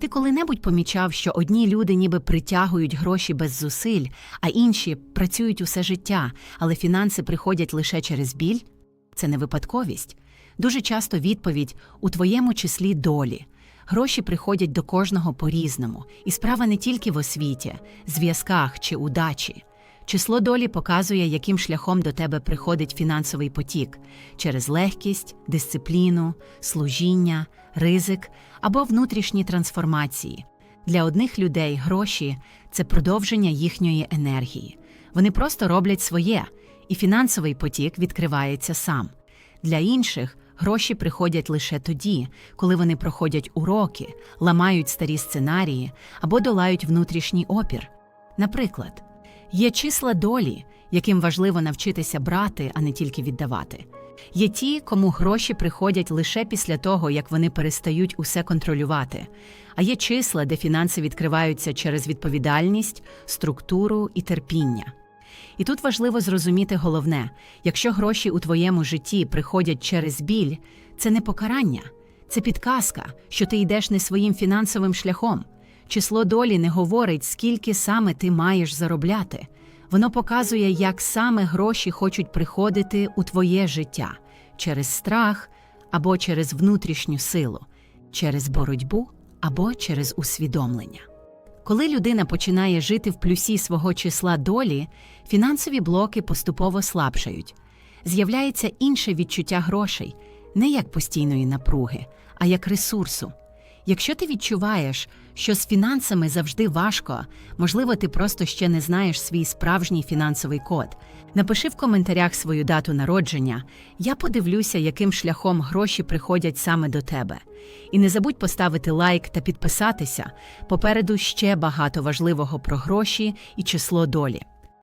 Ти коли-небудь помічав, що одні люди ніби притягують гроші без зусиль, а інші працюють усе життя, але фінанси приходять лише через біль? Це не випадковість. Дуже часто відповідь у твоєму числі долі. Гроші приходять до кожного по-різному, і справа не тільки в освіті, зв'язках чи удачі. Число долі показує, яким шляхом до тебе приходить фінансовий потік через легкість, дисципліну, служіння, ризик або внутрішні трансформації. Для одних людей гроші це продовження їхньої енергії. Вони просто роблять своє, і фінансовий потік відкривається сам. Для інших гроші приходять лише тоді, коли вони проходять уроки, ламають старі сценарії або долають внутрішній опір. Наприклад, є числа долі, яким важливо навчитися брати, а не тільки віддавати. Є ті, кому гроші приходять лише після того, як вони перестають усе контролювати. А є числа, де фінанси відкриваються через відповідальність, структуру і терпіння. І тут важливо зрозуміти головне: якщо гроші у твоєму житті приходять через біль, це не покарання, це підказка, що ти йдеш не своїм фінансовим шляхом. Число долі не говорить, скільки саме ти маєш заробляти. Воно показує, як саме гроші хочуть приходити у твоє життя через страх або через внутрішню силу, через боротьбу або через усвідомлення. Коли людина починає жити в плюсі свого числа долі, фінансові блоки поступово слабшають. З'являється інше відчуття грошей, не як постійної напруги, а як ресурсу. Якщо ти відчуваєш, що з фінансами завжди важко, можливо, ти просто ще не знаєш свій справжній фінансовий код. Напиши в коментарях свою дату народження. Я подивлюся, яким шляхом гроші приходять саме до тебе. І не забудь поставити лайк та підписатися. Попереду ще багато важливого про гроші і число долі.